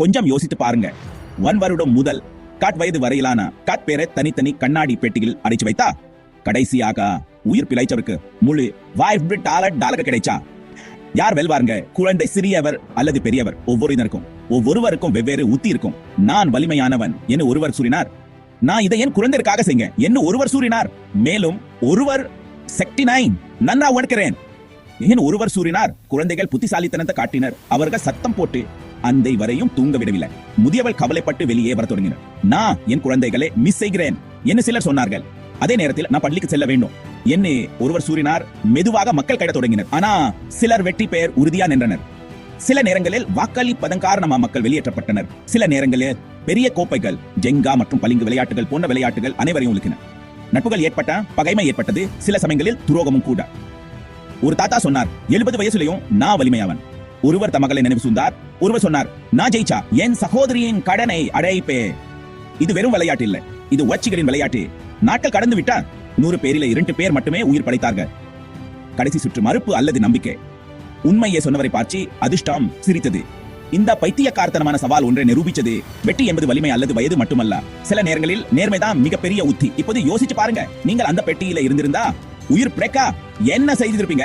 கொஞ்சம் யோசித்து பாருங்க. ஒன் வருடம் முதல் காட் வயது வரையிலான காட் பேரை தனித்தனி கண்ணாடி பெட்டியில் அடைச்சு வைத்தா? கடைசியாக உயிர் பிழைச்சவருக்கு முழு வாய்ஃப் டாலர் டாலர் கிடைச்சா? யார் வெல்வாருங்க? குழந்தை சிறியவர் அல்லது பெரியவர்? ஒவ்வொருவருக்கும் ஒவ்வொருவருக்கும் வெவ்வேறு உத்தி இருக்கும். நான் வலிமையானவன் என்று ஒருவர் சூறினார் நான் இதை என் குழந்தைக்காக செய்ய என்ன ஒருவர் சூறினார் மேலும் ஒருவர் செக்டி நைன் நன்றா உணர்கிறேன் ஏன் ஒருவர் சூறினார் குழந்தைகள் புத்திசாலித்தனத்தை காட்டினர். அவர்கள் சத்தம் போட்டு அந்தை வரையும் தூங்க விடவில்லை முதியவள் கவலைப்பட்டு வெளியே வர தொடங்கினர் நான் என் குழந்தைகளை மிஸ் செய்கிறேன் என்று சிலர் சொன்னார்கள். அதே நேரத்தில் நான் பள்ளிக்கு செல்ல வேண்டும் என்ன ஒருவர் சூறினார் மெதுவாக மக்கள் கட தொடங்கினர். ஆனா சிலர் வெற்றி பெயர் உறுதியா நின்றனர். சில நேரங்களில் வாக்களிப்பதன் காரணமா மக்கள் வெளியேற்றப்பட்டனர். சில நேரங்களில் பெரிய கோப்பைகள் ஜெங்கா மற்றும் பளிங்கு விளையாட்டுகள் போன்ற விளையாட்டுகள் அனைவரையும் உழுக்கின நட்புகள் ஏற்பட்ட பகைமை ஏற்பட்டது. சில சமயங்களில் துரோகமும் கூட. ஒரு தாத்தா சொன்னார் எழுபது வயசுலயும் நான் வலிமையாவன். ஒருவர் தமகளை நினைவு சூழ்ந்தார். ஒருவர் சொன்னார் நான் ஜெயிச்சா என் சகோதரியின் கடனை அடைப்பே இது வெறும் விளையாட்டு இல்ல. இது உச்சிகளின் விளையாட்டு. நாட்கள் கடந்து விட்டா நூறு பேரில இரண்டு பேர் மட்டுமே உயிர் படைத்தார்கள். கடைசி சுற்று மறுப்பு அல்லது நம்பிக்கை. உண்மையை சொன்னவரை பார்த்து அதிர்ஷ்டம் சிரித்தது. இந்த பைத்தியக்காரத்தனமான சவால் ஒன்றை நிரூபிச்சது வெற்றி என்பது வலிமை அல்லது வயது மட்டுமல்ல. சில நேரங்களில் நேர்மைதான் மிகப்பெரிய உத்தி. இப்போது யோசிச்சு பாருங்க நீங்கள் அந்த பெட்டியில இருந்திருந்தா உயிர் பிரேக்கா என்ன செய்திருப்பீங்க?